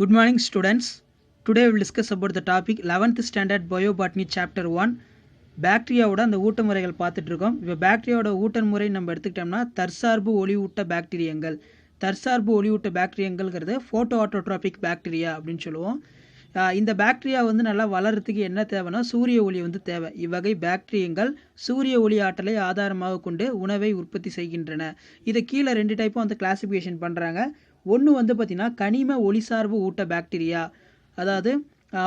Good morning, students. Today we will discuss about the topic 11th standard biobotany chapter 1 பாக்டீரியாவோட அந்த ஊட்ட முறைகள் பார்த்துட்டு இருக்கோம். இப்போ பாக்டீரியாவோட ஊட்ட முறை நம்ம எடுத்துக்கிட்டோம்னா தற்சார்பு ஒளியூட்ட பாக்டீரியங்கள் தற்சார்பு ஒளியூட்ட பாக்டீரியங்கள்ங்கிறது ஃபோட்டோ ஆட்டோட்ராபிக் பாக்டீரியா அப்படின்னு சொல்லுவோம். இந்த பாக்டீரியா வந்து நல்லா வளர்கிறதுக்கு என்ன தேவைன்னா சூரிய ஒளி வந்து தேவை. இவ்வகை பாக்டீரியங்கள் சூரிய ஒளி ஆற்றலை ஆதாரமாக கொண்டு உணவை உற்பத்தி செய்கின்றன. இதை கீழே ரெண்டு டைப்பும் வந்து கிளாசிஃபிகேஷன் பண்ணுறாங்க ஒன்று வந்து பார்த்திங்கன்னா கனிம ஒளிசார்பு ஊட்ட பாக்டீரியா அதாவது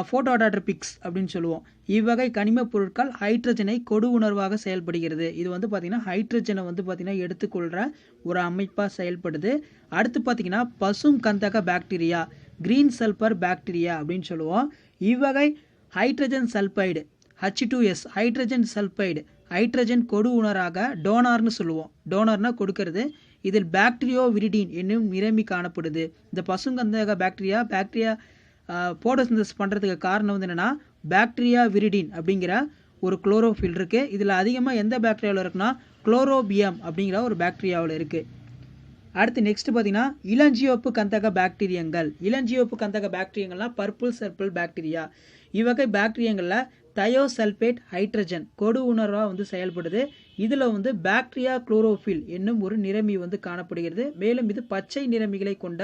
ஃபோட்டோடாட்ரபிக்ஸ் அப்படின்னு சொல்லுவோம். இவ்வகை கனிமப் பொருட்கள் ஹைட்ரஜனை கொடு உணர்வாக செயல்படுகிறது. இது வந்து பார்த்திங்கன்னா ஹைட்ரஜனை வந்து பார்த்திங்கன்னா எடுத்துக்கொள்கிற ஒரு அமைப்பாக செயல்படுது. அடுத்து பார்த்திங்கன்னா பசும் கந்தக பாக்டீரியா கிரீன் சல்பர் பாக்டீரியா அப்படின்னு சொல்லுவோம். இவ்வகை hydrogen sulphide H two S hydrogen sulphide hydrogen கொடு உணராக டோனார்னு சொல்லுவோம். டோனார்னால் கொடுக்கறது. இதில் பாக்டீரியோ விரிடின் என்னும் நிரம்பி காணப்படுது. இந்த பசுங்கந்தக பாக்டீரியா பாக்டீரியா போட்டோசிந்தஸ் பண்ணுறதுக்கு காரணம் வந்து என்னென்னா பாக்டீரியா விரிடின் அப்படிங்கிற ஒரு குளோரோஃபில் இருக்குது இதில் அதிகமாக எந்த பாக்டீரியாவில் இருக்குன்னா குளோரோபியம் அப்படிங்கிற ஒரு பாக்டீரியாவில் இருக்குது அடுத்து நெக்ஸ்ட் பார்த்தீங்கன்னா இளஞ்சியோப்பு கந்தக பாக்டீரியங்கள் இளஞ்சியோப்பு கந்தக பாக்டீரியங்கள்லாம் பர்பிள் சர்பிள் பாக்டீரியா இவ்வகை பாக்டீரியங்களில் தயோசல்பேட் ஹைட்ரஜன் கொடு உணர்வாக வந்து செயல்படுது. இதில் வந்து பாக்டீரியா குளோரோஃபில் என்னும் ஒரு நிறமி வந்து காணப்படுகிறது. மேலும் இது பச்சை நிறமிகளை கொண்ட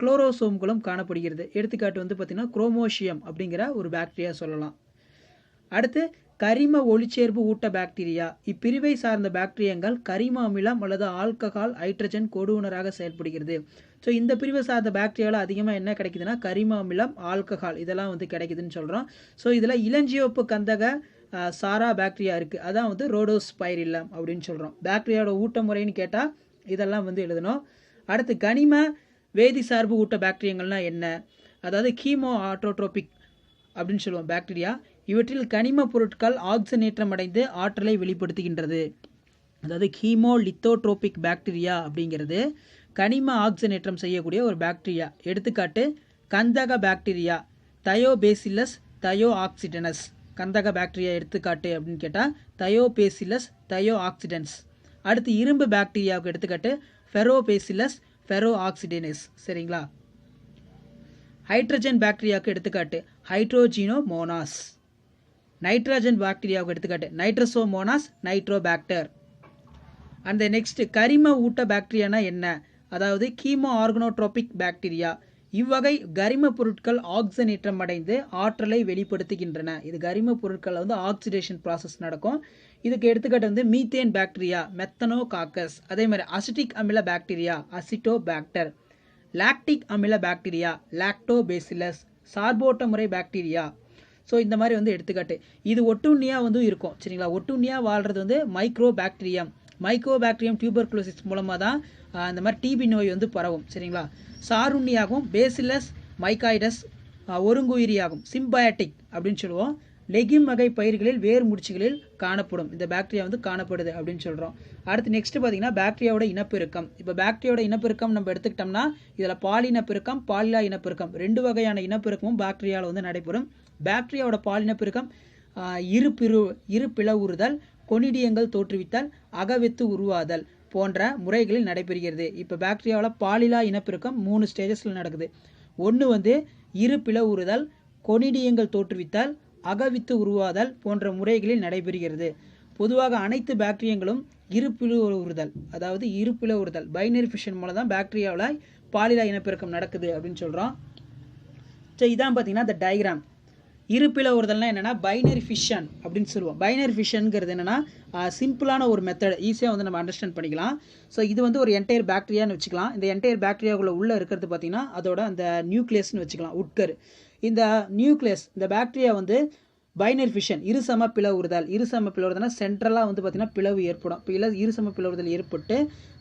குளோரோசோம்களும் காணப்படுகிறது. எடுத்துக்காட்டு வந்து பார்த்திங்கன்னா குரோமோஷியம் அப்படிங்கிற ஒரு பாக்டீரியா சொல்லலாம். அடுத்து கரிம ஒளிச்சேர்ப்பு ஊட்ட பாக்டீரியா. இப்பிரிவை சார்ந்த பாக்டீரியங்கள் கரிம அமிலம் அல்லது ஆல்கஹால் ஹைட்ரஜன் கொடுவுணராக செயல்படுகிறது. ஸோ இந்த பிரிவை சார்ந்த பாக்டீரியாவில் அதிகமாக என்ன கிடைக்குதுன்னா கரிம அமிலம் ஆல்கஹால் இதெல்லாம் வந்து கிடைக்குதுன்னு சொல்கிறோம் ஸோ இதில் இளஞ்சிவப்பு கந்தக சாரா பாக்டீரியா இருக்குது அதான் வந்து ரோடோஸ் பைரில்லம் அப்படின்னு சொல்கிறோம் பாக்டீரியாவோட ஊட்ட முறைன்னு கேட்டால் இதெல்லாம் வந்து எழுதணும். அடுத்து கனிம வேதி சார்பு ஊட்ட பாக்டீரியங்கள்னால் என்ன? அதாவது கீமோ ஆட்டோட்ரோபிக் அப்படின்னு சொல்லுவோம் பாக்டீரியா. இவற்றில் கனிம பொருட்கள் ஆக்சிஜனேற்றம் அடைந்து ஆற்றலை வெளிப்படுத்துகின்றது. அதாவது ஹீமோலித்தோட்ரோபிக் பாக்டீரியா அப்படிங்கிறது கனிம ஆக்சிஜனேற்றம் செய்யக்கூடிய ஒரு பாக்டீரியா. எடுத்துக்காட்டு கந்தக பாக்டீரியா தயோபேசிலஸ் தயோ ஆக்சிடனஸ் கந்தக பாக்டீரியா எடுத்துக்காட்டு அப்படின்னு கேட்டால் தயோபேசிலஸ் தயோ ஆக்சிடன்ஸ் அடுத்து இரும்பு பாக்டீரியாவுக்கு எடுத்துக்காட்டு ஃபெரோபேசிலஸ் ஃபெரோ ஆக்சிடெனஸ் சரிங்களா? ஹைட்ரஜன் பாக்டீரியாவுக்கு எடுத்துக்காட்டு ஹைட்ரோஜினோ மோனாஸ் நைட்ரஜன் பாக்டீரியாவுக்கு எடுத்துக்காட்டு. நைட்ரசோமோனாஸ் நைட்ரோபாக்டர். அந்த நெக்ஸ்ட் கரிம ஊட்ட பாக்டீரியானா என்ன? அதாவது கீமோ ஆர்கனோட்ரோபிக் பாக்டீரியா. இவ்வகை கரிம பொருட்கள் ஆக்சிஜனேற்றம் அடைந்து ஆற்றலை வெளிப்படுத்துகின்றன. இது கரிம பொருட்களில் வந்து ஆக்சிடேஷன் ப்ராசஸ் நடக்கும். இதுக்கு எடுத்துக்காட்டு வந்து மீத்தேன் பாக்டீரியா மெத்தனோ காக்கஸ் அதே மாதிரி அசிட்டிக் அமில பாக்டீரியா அசிட்டோ பாக்டர் லாக்டிக் அமில பாக்டீரியா லாக்டோபேசிலஸ் சார்போட்ட முறை பாக்டீரியா ஸோ இந்த மாதிரி வந்து எடுத்துக்காட்டு. இது ஒட்டுண்ணியாக வந்து இருக்கும் சரிங்களா? ஒட்டுண்ணியாக வாழ்கிறது வந்து micro bacterium micro bacterium tuberculosis மூலமாக தான் இந்த மாதிரி டிபி நோய் வந்து பரவும் சரிங்களா? சாருண்ணியாகவும் பேசிலஸ் மைக்காய்டஸ் ஒருங்குயிரியாகும் சிம்பயாட்டிக் அப்படின்னு சொல்லுவோம். லெகிம் வகை பயிர்களில் வேர் முடிச்சுகளில் காணப்படும். இந்த பாக்டீரியா வந்து காணப்படுது அப்படின்னு சொல்கிறோம் அடுத்து நெக்ஸ்ட் பார்த்தீங்கன்னா பாக்டீரியாவோட இனப்பெருக்கம். இப்போ பாக்டீரியாவோட இனப்பெருக்கம் நம்ம எடுத்துக்கிட்டோம்னா இதில் பாலினப்பெருக்கம் பாலிலா இனப்பெருக்கம். ரெண்டு வகையான இனப்பெருக்கமும் பாக்டீரியாவில் வந்து நடைபெறும். பாக்டீரியாவோட பாலினப்பெருக்கம் இரு பிரு இரு பிளவுறுதல் கொனிடியங்கள் தோற்றுவித்தல் அகவெத்து உருவாதல் போன்ற முறைகளில் நடைபெறுகிறது. இப்போ பாக்டீரியாவில் பாலிலா இனப்பெருக்கம் மூணு ஸ்டேஜஸில் நடக்குது. ஒன்று வந்து இரு பிளவுறுதல் கொனிடியங்கள் தோற்றுவித்தல் அகவித்து உருவாதல் போன்ற முறைகளில் நடைபெறுகிறது. பொதுவாக அனைத்து பாக்டீரியங்களும் இருப்பிளவுறுதல் அதாவது இருப்பிளவுறுதல் பைனரி ஃபிஷன் மூலம் தான் பாக்டீரியாவில் பாலிலா இனப்பெருக்கம் நடக்குது அப்படின்னு சொல்கிறோம் ஸோ இதான் பார்த்தீங்கன்னா இந்த டயக்ராம் இருப்பில ஒருதல்னா என்னென்னா பைனரி ஃபிஷன் அப்படின்னு சொல்லுவோம். பைனரி ஃபிஷனுங்கிறது என்னென்னா சிம்பிளான ஒரு மெத்தட் ஈஸியாக வந்து நம்ம அண்டர்ஸ்டாண்ட் பண்ணிக்கலாம். ஸோ இது வந்து ஒரு என்டையர் பேக்டீரியான்னு வச்சுக்கலாம். இந்த என்டையர் பேக்டீரியாவுக்குள்ள உள்ளே இருக்கிறது பார்த்தீங்கன்னா அதோட அந்த நியூக்ளியஸ்னு வச்சுக்கலாம். உட்கர். இந்த நியூக்ளியஸ் இந்த பேக்டீரியா வந்து பைனரி ஃபிஷன் இருசம பிளவுறுதல். இருசம பிளவுறுதல்னா சென்ட்ரலாக வந்து பார்த்திங்கன்னா பிளவு ஏற்படும். பிள இருசம பிளவுறுதல் ஏற்பட்டு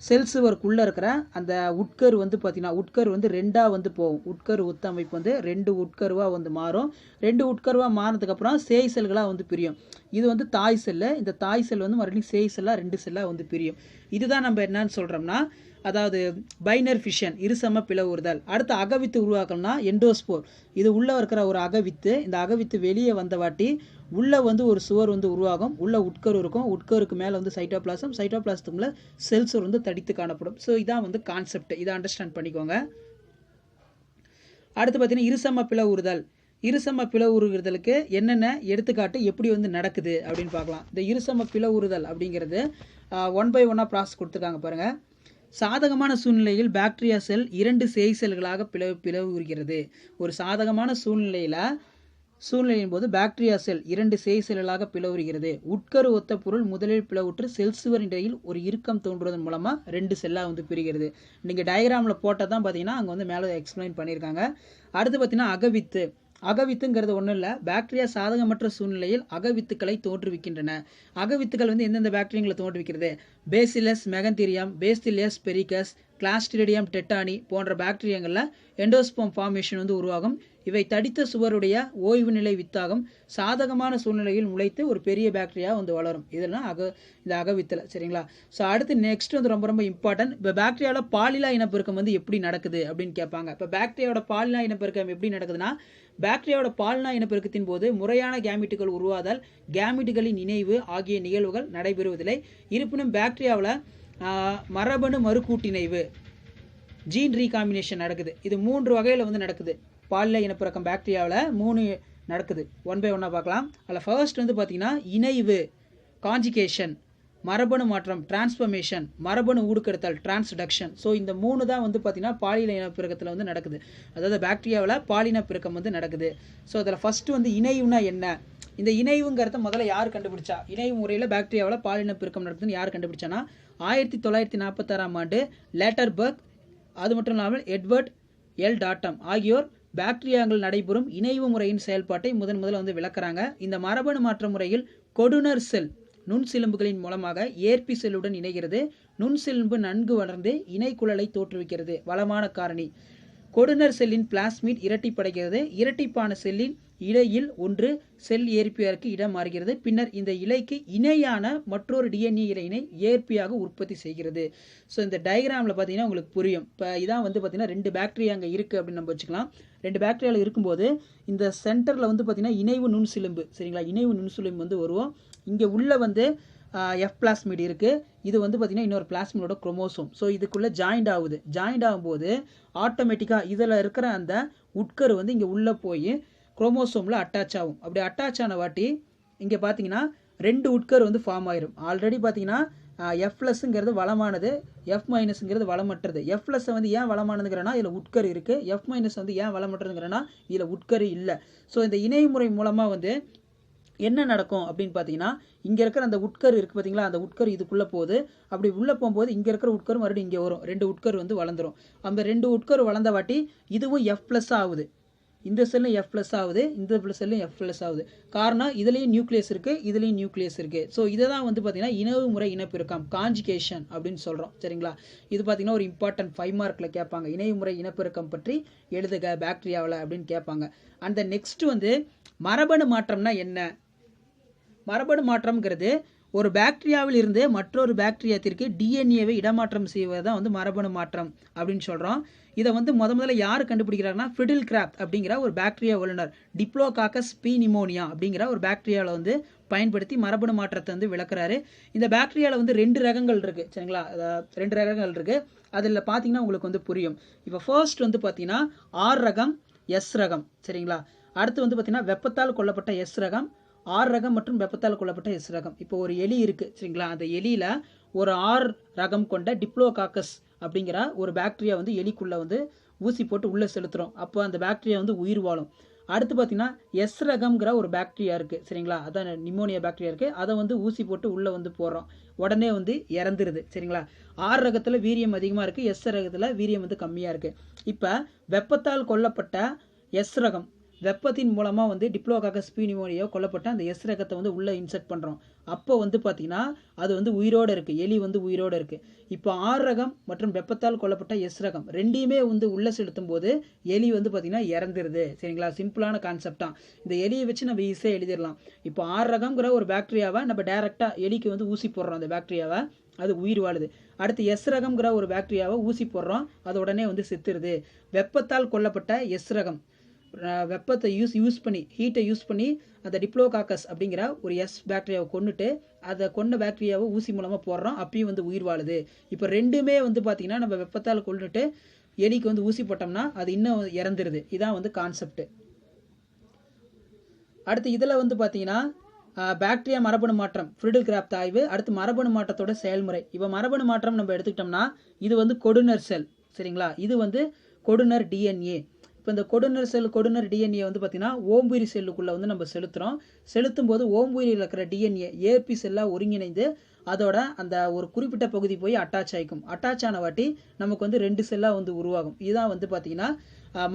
செல் சுவருக்குள்ளே இருக்கிற அந்த உட்கரு வந்து பார்த்திங்கன்னா உட்கரு வந்து ரெண்டாக வந்து போகும். உட்கரு ஒத்தமைப்பு வந்து ரெண்டு உட்கருவாக வந்து மாறும். ரெண்டு உட்கருவாக மாறினதுக்கப்புறம் சேய் செல்களாக வந்து பிரியும். இது வந்து தாய் செல்லு இந்த தாய் செல் வந்து மறுபடியும் சேய் செல்லாக ரெண்டு செல்லாக வந்து பிரியும். இதுதான் நம்ம என்னன்னு சொல்கிறோம்னா அதாவது பைனர் ஃபிஷன் இருசம பிளவுறுதல். அடுத்து அகவித்து உருவாக்கணும்னா எண்டோஸ்போர் இது உள்ளே இருக்கிற ஒரு அகவித்து இந்த அகவித்து வெளியே வந்த வாட்டி உள்ளே வந்து ஒரு சுவர் வந்து உருவாகும். உள்ளே உட்கரு இருக்கும். உட்கருக்கு மேலே வந்து சைட்டோபிளாசம் சைட்டோபிளாசத்துக்குள்ள செல்ஸ் வந்து தடித்து காணப்படும். ஸோ இதான் வந்து கான்செப்ட் இதை அண்டர்ஸ்டாண்ட் பண்ணிக்கோங்க. அடுத்து பார்த்தீங்கன்னா இருசம பிளவுறுதல். இருசம பிளவுறுதலுக்கு என்னென்ன எடுத்துக்காட்டு எப்படி வந்து நடக்குது அப்படின்னு பார்க்கலாம். இந்த இருசம பிளவுறுதல் அப்படிங்கிறது ஒன் பை ஒன்னாக ப்ராசஸ் கொடுத்துருக்காங்க பாருங்கள் சாதகமான சூழ்நிலையில் பாக்டீரியா செல் இரண்டு சேய் செல்களாக பிளவு பிளவுகிறது ஒரு சாதகமான சூழ்நிலையில் சூழ்நிலையின் போது பாக்டீரியா செல் இரண்டு சேய் செல்களாக பிளவுகிறது உட்கரு ஒத்த பொருள் முதலில் பிளவுற்று செல் சுவர் இடையில் ஒரு இறுக்கம் தோன்றுவதன் மூலமாக ரெண்டு செல்லாக வந்து பிரிகிறது. நீங்கள் டயக்ராமில் போட்டால் தான் பார்த்தீங்கன்னா அங்கே வந்து மேலே எக்ஸ்பிளைன் பண்ணியிருக்காங்க. அடுத்து பார்த்தீங்கன்னா அகவித்து. அகவித்துங்கிறது ஒன்றும் இல்லை. பாக்டீரியா சாதகமற்ற சூழ்நிலையில் அகவித்துக்களை தோற்றுவிக்கின்றன. அகவித்துக்கள் வந்து எந்தெந்த பாக்டீரியங்களை தோற்றுவிக்கிறது? பேசிலஸ் மெகந்தீரியம் பேஸ்திலியஸ் பெரிகஸ் கிளாஸ்டிரிடியம் டெட்டானி போன்ற பாக்டீரியங்களில் எண்டோஸ்போம் ஃபார்மேஷன் வந்து உருவாகும். இவை தடித்த சுவருடைய ஓய்வு நிலை வித்தாகம் சாதகமான சூழ்நிலையில் முளைத்து ஒரு பெரிய பாக்டீரியா வந்து வளரும். இதெல்லாம் அக இந்த அகவித்தல். சரிங்களா? ஸோ அடுத்து நெக்ஸ்ட் வந்து ரொம்ப ரொம்ப இம்பார்ட்டன்ட் இப்போ பாக்டீரியாவோட பாலிலா இனப்பெருக்கம் வந்து எப்படி நடக்குது அப்படின்னு கேட்பாங்க. இப்போ பாக்டீரியாவோட பாலிலா இனப்பெருக்கம் எப்படி நடக்குதுன்னா பாக்டீரியாவோட பால்னா இனப்பெருக்கத்தின் போது முறையான கேமிட்டுகள் உருவாதல் கேமிட்டுகளின் இணைவு ஆகிய நிகழ்வுகள் நடைபெறுவதில்லை. இருப்பினும் பாக்டீரியாவில் மரபணு மறுக்கூட்டிணைவு ஜீன் ரீகாம்பினேஷன் நடக்குது. இது மூன்று வகையில் வந்து நடக்குது. பாலில இனப்பிறக்கம் பாக்டீரியாவில் மூணு நடக்குது. ஒன் பை ஒன்னாக பார்க்கலாம். அதில் ஃபர்ஸ்ட் வந்து பார்த்தீங்கன்னா இணைவு காஞ்சிகேஷன் மரபணு மாற்றம் டிரான்ஸ்ஃபர்மேஷன் மரபணு ஊடுக்கெடுத்தல் டிரான்ஸ்டக்ஷன் ஸோ இந்த மூணு தான் வந்து பார்த்தீங்கன்னா பாலின இனப்பெருக்கத்தில் வந்து நடக்குது. அதாவது பாக்டீரியாவில் பாலின பெருக்கம் வந்து நடக்குது. ஸோ அதில் ஃபஸ்ட்டு வந்து இணைவுனா என்ன? இந்த இணைவுங்கிறத முதல்ல யார் கண்டுபிடிச்சா? இணைவு முறையில் பாக்டீரியாவில் பாலின பெருக்கம் நடக்குதுன்னு யார் கண்டுபிடிச்சானா ஆயிரத்தி தொள்ளாயிரத்தி நாற்பத்தாறாம் ஆண்டு லேட்டர்பர்க் அது மட்டும் இல்லாமல் எட்வர்ட் எல் டாட்டம் ஆகியோர் பாக்டீரியாங்கள் நடைபெறும் இணைவு முறையின் செயல்பாட்டை முதன் முதல்ல வந்து விளக்குறாங்க. இந்த மரபணு மாற்ற முறையில் கொடுனர் செல் நுண்சிலும்புகளின் மூலமாக ஏற்பி செல்லுடன் இணைகிறது. நுண்சிலும்பு நன்கு வளர்ந்து இணைக்குழலை தோற்றுவிக்கிறது. வளமான காரணி. கொடுனர் செல்லின் பிளாஸ்மிட் இரட்டிப்படைகிறது. இரட்டிப்பான செல்லின் இடையில் ஒன்று செல் ஏற்பியாருக்கு இடம் மாறுகிறது. பின்னர் இந்த இலைக்கு இணையான மற்றொரு டிஎன்ஏ இலையினை ஏற்பியாக உற்பத்தி செய்கிறது. ஸோ இந்த டயக்ராமில் பார்த்தீங்கன்னா உங்களுக்கு புரியும். இப்போ இதான் வந்து பார்த்தீங்கன்னா ரெண்டு பேக்டீரியா அங்கே இருக்குது அப்படின்னு நம்ம வச்சுக்கலாம். ரெண்டு பேக்டீரியாவில் இருக்கும்போது இந்த சென்டரில் வந்து பார்த்தீங்கன்னா இணைவு நுண்சிலும்பு. சரிங்களா? இணைவு நுண்சிலும்பு வந்து வருவோம். இங்கே உள்ள வந்து எஃப் பிளாஸ்மிட் இருக்குது இது வந்து பார்த்திங்கன்னா இன்னொரு பிளாஸ்மிடோட குரோமோசோம் ஸோ இதுக்குள்ளே ஜாயிண்ட் ஆகுது. ஜாயிண்ட் ஆகும்போது ஆட்டோமேட்டிக்காக இதில் இருக்கிற அந்த உட்கரு வந்து இங்கே உள்ளே போய் குரோமோசோமில் அட்டாச் ஆகும். அப்படி அட்டாச் ஆன வாட்டி இங்கே பார்த்தீங்கன்னா ரெண்டு உட்கர் வந்து ஃபார்ம் ஆயிரும். ஆல்ரெடி பார்த்தீங்கன்னா எஃப் ப்ளஸ்ங்கிறது வளமானது எஃப் மைனஸுங்கிறது வளமற்றது. எஃப் ப்ளஸ்ஸை வந்து ஏன் வளமானதுங்கிறனா இதில் உட்கர் இருக்குது எஃப் மைனஸ் வந்து ஏன் வளமற்றதுங்கிறனா இதில் உட்கரு இல்லை. ஸோ இந்த இணைமுறை மூலமாக வந்து என்ன நடக்கும் அப்படின்னு பார்த்தீங்கன்னா இங்கே இருக்கிற அந்த உட்கர் இருக்குது பார்த்தீங்களா அந்த உட்கர் இதுக்குள்ளே போகுது. அப்படி உள்ளே போகும்போது இங்கே இருக்கிற உட்கர் மறுபடியும் இங்கே வரும். ரெண்டு உட்கர் வந்து வளர்ந்துரும். அந்த ரெண்டு உட்கர் வளர்ந்த வாட்டி இதுவும் எஃப் ப்ளஸ் ஆகுது. இந்த செல்லும் எஃப் ப்ளஸ் ஆகுது. இந்த ப்ளஸ் செல்லும் எஃப் ப்ளஸ் ஆகுது. காரணம் இதுலேயும் நியூக்ளியஸ் இருக்குது இதுலேயும் நியூக்ளியஸ் இருக்குது ஸோ இதை தான் வந்து பார்த்திங்கன்னா இனவு முறை இனப்பெருக்கம் காஞ்சிகேஷன் அப்படின்னு சொல்கிறோம் சரிங்களா? இது பார்த்திங்கன்னா ஒரு இம்பார்ட்டன்ட் ஃபைவ் மார்க்கில் கேட்பாங்க. இணைவு முறை இனப்பெருக்கம் பற்றி எழுதுக பாக்டீரியாவில் அப்படின்னு கேட்பாங்க. அந்த நெக்ஸ்ட் வந்து மரபணு மாற்றம்னா என்ன? மரபணு மாற்றம்ங்கிறது ஒரு பாக்டீரியாவில் இருந்து மற்றொரு பாக்டீரியாத்திற்கு டிஎன்ஏவை இடமாற்றம் செய்வது தான் வந்து மரபணு மாற்றம் அப்படின்னு சொல்கிறோம் இதை வந்து முத முதல்ல யார் கண்டுபிடிக்கிறாருன்னா ஃபிடில் கிராப் அப்படிங்கிற ஒரு பாக்டீரியா வல்லுநர் டிப்ளோகாக்கஸ் பி நிமோனியா அப்படிங்கிற ஒரு பாக்டீரியாவில் வந்து பயன்படுத்தி மரபணு மாற்றத்தை வந்து விளக்குறாரு. இந்த பாக்டீரியாவில் வந்து ரெண்டு ரகங்கள் இருக்குது சரிங்களா? ரெண்டு ரகங்கள் இருக்குது அதில் பார்த்தீங்கன்னா உங்களுக்கு வந்து புரியும். இப்போ ஃபர்ஸ்ட் வந்து பார்த்தீங்கன்னா ஆர் ரகம் எஸ் ரகம் சரிங்களா? அடுத்து வந்து பார்த்தீங்கன்னா வெப்பத்தால் கொல்லப்பட்ட எஸ் ரகம் ஆர் ரகம் மற்றும் வெப்பத்தால் கொல்லப்பட்ட எஸ் ரகம். இப்போ ஒரு எலி இருக்குது சரிங்களா? அந்த எலியில் ஒரு ஆர் ரகம் கொண்ட டிப்ளோகாக்கஸ் அப்படிங்கிற ஒரு பாக்டீரியா வந்து எலிக்குள்ளே வந்து ஊசி போட்டு உள்ளே செலுத்துகிறோம் அப்போ அந்த பாக்டீரியா வந்து உயிர் வாழும். அடுத்து பார்த்தீங்கன்னா எஸ் ரகம்ங்கிற ஒரு பாக்டீரியா இருக்குது சரிங்களா? அதான் நிமோனியா பாக்டீரியா இருக்குது அதை வந்து ஊசி போட்டு உள்ளே வந்து போடுறோம். உடனே வந்து இறந்துருது சரிங்களா? ஆர் ரகத்தில் வீரியம் அதிகமாக இருக்குது எஸ் ரகத்தில் வீரியம் வந்து கம்மியாக இருக்குது இப்போ வெப்பத்தால் கொல்லப்பட்ட எஸ் ரகம் வெப்பத்தின் மூலமாக வந்து டிப்ளோகாக்கஸ் ஸ்பீனிமோனியோ கொல்லப்பட்ட அந்த எஸ் ரகத்தை வந்து உள்ளே இன்செர்ட் பண்ணுறோம் அப்போ வந்து பார்த்திங்கன்னா அது வந்து உயிரோடு இருக்குது எலி வந்து உயிரோடு இருக்குது இப்போ ஆர் ரகம் மற்றும் வெப்பத்தால் கொல்லப்பட்ட எஸ் ரகம் ரெண்டையுமே வந்து உள்ளே செலுத்தும் போது எலி வந்து பார்த்திங்கன்னா இறந்துருது. சரிங்களா? சிம்பிளான கான்செப்ட் தான். இந்த எலியை வச்சு நம்ம ஈஸியாக எழுதிடலாம். இப்போ ஆர் ரகம்ங்கிற ஒரு பாக்டீரியாவை நம்ம டேரெக்டாக எலிக்கு வந்து ஊசி போடுறோம் அந்த பாக்டீரியாவை. அது உயிர் வாழுது. அடுத்து எஸ் ரகம்ங்கிற ஒரு பாக்டீரியாவை ஊசி போடுறோம். அது உடனே வந்து செத்துருது. வெப்பத்தால் கொல்லப்பட்ட எஸ் ரகம் வெப்பத்தை யூஸ் யூஸ் பண்ணி ஹீட்டை யூஸ் பண்ணி அந்த டிப்ளோகாக்கஸ் அப்படிங்கிற ஒரு எஸ் பேக்டீரியாவை கொண்டுட்டு அதை கொண்ட பேக்டீரியாவை ஊசி மூலமாக போடுறோம். அப்பயும் வந்து உயிர் வாழுது. இப்போ ரெண்டுமே வந்து பார்த்திங்கன்னா நம்ம வெப்பத்தால் கொண்டுட்டு எலிக்கு வந்து ஊசி போட்டோம்னா அது இன்னும் இறந்துருது. இதான் வந்து கான்செப்ட் அடுத்து இதில் வந்து பார்த்தீங்கன்னா பாக்டீரியா மரபணு மாற்றம் ஃப்ரிடில் கிராப்ட் ஆய்வு. அடுத்து மரபணு மாற்றத்தோட செயல்முறை. இப்போ மரபணு மாற்றம் நம்ம எடுத்துக்கிட்டோம்னா இது வந்து கொடுனர் செல். சரிங்களா? இது வந்து கொடுனர் டிஎன்ஏ இப்போ இந்த கொடுனர் செல் கொடுனர் டிஎன்ஏ வந்து பார்த்தீங்கன்னா ஓம்புயிரி செல்லுக்குள்ளே வந்து நம்ம செலுத்துகிறோம் செலுத்தும் போது ஓம்புயிரியில் இருக்கிற டிஎன்ஏ ஏபி செல்லாக ஒருங்கிணைந்து அதோட அந்த ஒரு குறிப்பிட்ட பகுதி போய் அட்டாச் ஆகிக்கும் அட்டாச் ஆன வாட்டி நமக்கு வந்து ரெண்டு செல்லாக வந்து உருவாகும். இதுதான் வந்து பார்த்தீங்கன்னா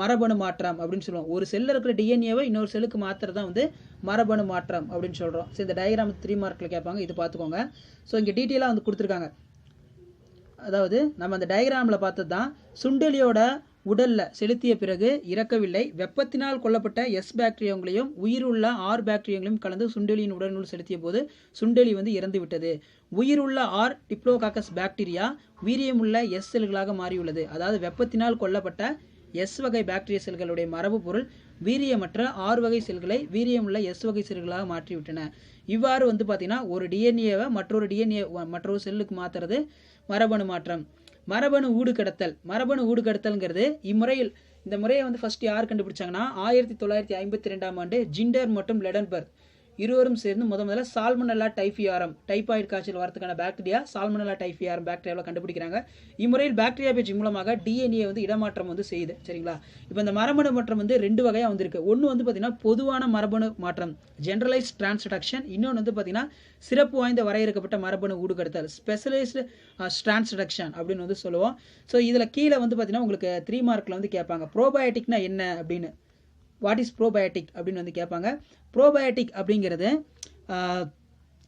மரபணு மாற்றம் அப்படின்னு சொல்லுவோம். ஒரு செல்லில் இருக்கிற டிஎன்ஏவை இன்னொரு செல்லுக்கு மாற்றுறது தான் வந்து மரபணு மாற்றம் அப்படின்னு சொல்கிறோம் ஸோ இந்த டயக்ராம் த்ரீ மார்க்கில் கேட்பாங்க. இது பார்த்துக்கோங்க. ஸோ இங்கே டீட்டெயிலாக வந்து கொடுத்துருக்காங்க. அதாவது நம்ம அந்த டயக்ராமில் பார்த்தது தான் சுண்டெலியோட உடலில் செலுத்திய பிறகு இறக்கவில்லை. வெப்பத்தினால் கொல்லப்பட்ட எஸ் பாக்டீரியாங்களையும் உயிருள்ள ஆர் பாக்டீரியாங்களையும் கலந்து சுண்டெலியின் உடலுள் செலுத்திய போது சுண்டெலி வந்து இறந்து விட்டது. உயிருள்ள ஆர் டிப்ளோகாக்கஸ் பாக்டீரியா வீரியமுள்ள எஸ் செல்களாக மாறியுள்ளது. அதாவது வெப்பத்தினால் கொல்லப்பட்ட எஸ் வகை பாக்டீரியா செல்களுடைய மரபு பொருள் வீரியமற்ற ஆறு வகை செல்களை வீரியமுள்ள எஸ் வகை செல்களாக மாற்றிவிட்டன. இவ்வாறு வந்து பார்த்தீங்கன்னா ஒரு டிஎன்ஏவை மற்றொரு டிஎன்ஏ மற்றொரு செல்லுக்கு மாற்றுறது மரபணு மாற்றம். மரபணு ஊடு கடத்தல் மரபணு ஊடு கடத்தல்ங்கிறது இம்முறையில் இந்த முறையை வந்து ஃபர்ஸ்ட் யார் கண்டுபிடிச்சாங்கன்னா ஆயிரத்தி தொள்ளாயிரத்தி ஐம்பத்தி ரெண்டாம் ஆண்டு ஜிண்டர் மற்றும் லெடன்பர்க். இருவரும் சேர்ந்து முத முதல்ல சால்மனல்லா டைஃபியாரம் டைபாய்டு காய்ச்சல் வரதுக்கான பாக்டீரியா சால்மனல்லா டைஃபியாரம் பாக்டீரியாவில் கண்டுபிடிக்கிறாங்க. இம்முறையில் பாக்டீரியா பேஜ் மூலமாக டிஎன்ஏ வந்து இடமாற்றம் வந்து செய்யுது சரிங்களா? இப்போ இந்த மரபணு மாற்றம் வந்து ரெண்டு வகையாக வந்திருக்கு. ஒன்று வந்து பார்த்தீங்கன்னா பொதுவான மரபணு மாற்றம் ஜென்ரலைஸ் டிரான்ஸ்டக்ஷன் இன்னொன்று வந்து பார்த்தீங்கன்னா சிறப்பு வாய்ந்த வரையறுக்கப்பட்ட மரபணு ஊடுகடுத்தல் ஸ்பெஷலைஸ்டு டிரான்ஸ்டக்ஷன் அப்படின்னு வந்து சொல்லுவோம். ஸோ இதில் கீழே வந்து பார்த்தீங்கன்னா உங்களுக்கு த்ரீ மார்க்கில் வந்து கேட்பாங்க. ப்ரோபயோட்டிக்னா என்ன அப்படின்னு. வாட் இஸ் ப்ரோபயோட்டிக் அப்படின்னு வந்து கேட்பாங்க. ப்ரோபயோட்டிக் அப்படிங்கிறது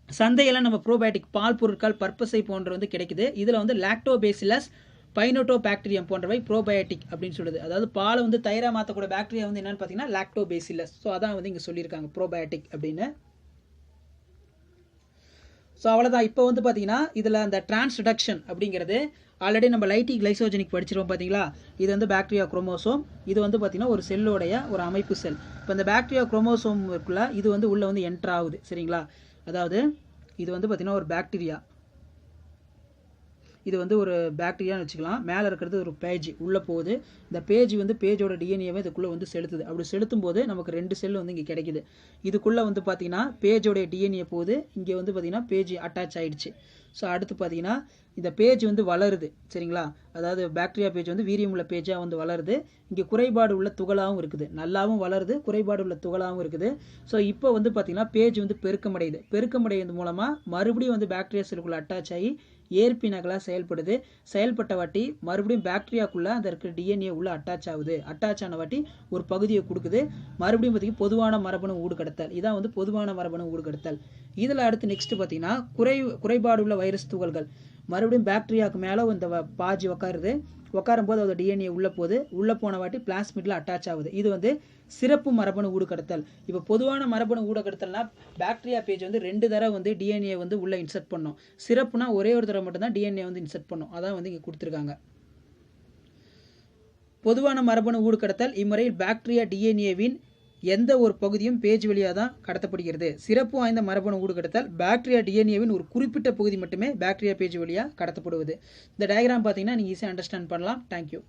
சந்தையில் நம்ம ப்ரோபயோட்டிக் பால் பொருட்கள் பர்பஸை போன்ற வந்து கிடைக்குது. இதில் வந்து லாக்டோபேசிலஸ் பைனோட்டோ பாக்டீரியம் போன்றவை ப்ரோபயோட்டிக் அப்படின்னு சொல்லுது. அதாவது பாலை வந்து தயிராக மாற்றக்கூடிய பாக்டீரியா வந்து என்னென்னு பார்த்தீங்கன்னா லாக்டோபேசிலஸ் ஸோ அதான் வந்து இங்கே சொல்லியிருக்காங்க ப்ரோபயோட்டிக் அப்படின்னு. ஸோ அவ்வளோதான் இப்போ வந்து பார்த்தீங்கன்னா இதில் அந்த டிரான்ஸ்டக்ஷன் அப்படிங்கிறது ஆல்ரெடி நம்ம லைட்டி கிளைசோஜெனிக் படிச்சிருவோம் பார்த்தீங்களா இது வந்து பாக்டீரியா குரோமோசோம் இது வந்து பார்த்தீங்கன்னா ஒரு செல்லோடைய ஒரு அமைப்பு செல் இப்போ இந்த பாக்டீரியா குரோமோசோம் இருக்குள்ள இது வந்து உள்ளே வந்து என்ட்ரு ஆகுது. சரிங்களா? அதாவது இது வந்து பார்த்தீங்கன்னா ஒரு பாக்டீரியா இது வந்து ஒரு பேக்டீரியான்னு வச்சுக்கலாம். மேலே இருக்கிறது ஒரு பேஜ் உள்ளே போகுது. இந்த பேஜ் வந்து பேஜோட டிஎன்ஏவை இதுக்குள்ளே வந்து செலுத்துது. அப்படி செலுத்தும் போது நமக்கு ரெண்டு செல் வந்து இங்கே கிடைக்குது. இதுக்குள்ளே வந்து பார்த்தீங்கன்னா பேஜோடைய டிஎன்ஏ போகுது. இங்கே வந்து பார்த்திங்கன்னா பேஜ் அட்டாச் ஆகிடுச்சு ஸோ அடுத்து பார்த்தீங்கன்னா இந்த பேஜ் வந்து வளருது சரிங்களா? அதாவது பாக்டீரியா பேஜ் வந்து வீரியம் உள்ள பேஜாக வந்து வளருது. இங்கே குறைபாடு உள்ள துகளாகவும் இருக்குது. நல்லாவும் வளருது குறைபாடு உள்ள துகளாகவும் இருக்குது. ஸோ இப்போ வந்து பார்த்தீங்கன்னா பேஜ் வந்து பெருக்கமடையுது. பெருக்கமடைவது மூலமாக மறுபடியும் வந்து பாக்டீரியா செல்லுக்குள்ள அட்டாச் ஆகி ஏற்பி நகலாக செயல்படுது. செயல்பட்ட வாட்டி மறுபடியும் பாக்டீரியாக்குள்ளே அந்த இருக்கிற டிஎன்ஏ உள்ள அட்டாச் ஆகுது. அட்டாச் ஆன வாட்டி ஒரு பகுதியை கொடுக்குது. மறுபடியும் பார்த்தீங்கன்னா பொதுவான மரபணு ஊடுகடத்தல். இதான் வந்து பொதுவான மரபணு ஊடுகடத்தல். இதில் அடுத்து நெக்ஸ்ட் பார்த்தீங்கன்னா குறை குறைபாடு உள்ள வைரஸ் துகள்கள் மறுபடியும் பாக்டீரியாவுக்கு மேலே இந்த பாஜி உக்காருது. உட்காரும் போது அதோட டிஎன்ஏ உள்ளே போகுது. உள்ளே போன வாட்டி பிளாஸ்மிட்ல அட்டாச் ஆகுது. இது வந்து சிறப்பு மரபணு ஊடுகடத்தல். இப்போ பொதுவான மரபணு ஊடுகடத்தல்னா பாக்டீரியா பேஜ் வந்து ரெண்டு தடவை வந்து டிஎன்ஏ வந்து உள்ளே இன்சர்ட் பண்ணும். சிறப்புனா ஒரே ஒரு தடவை மட்டும்தான் டிஎன்ஏ வந்து இன்சர்ட் பண்ணும். அதான் வந்து இங்கே கொடுத்துருக்காங்க. பொதுவான மரபணு ஊடுகடத்தல். இம்முறையில் பாக்டீரியா டிஎன்ஏவின் எந்த ஒரு பகுதியும் பேஜ் வழியாக தான் கடத்தப்படுகிறது. சிறப்பு வாய்ந்த மரபணு ஊடுகடத்தல் பாக்டீரியா டிஎன்ஏவின் ஒரு குறிப்பிட்ட பகுதி மட்டுமே பாக்டீரியா பேஜ் வழியாக கடத்தப்படுவது. இந்த டயக்ராம் பார்த்தீங்கன்னா நீங்கள் ஈஸியாக அண்டர்ஸ்டாண்ட் பண்ணலாம். தேங்க்யூ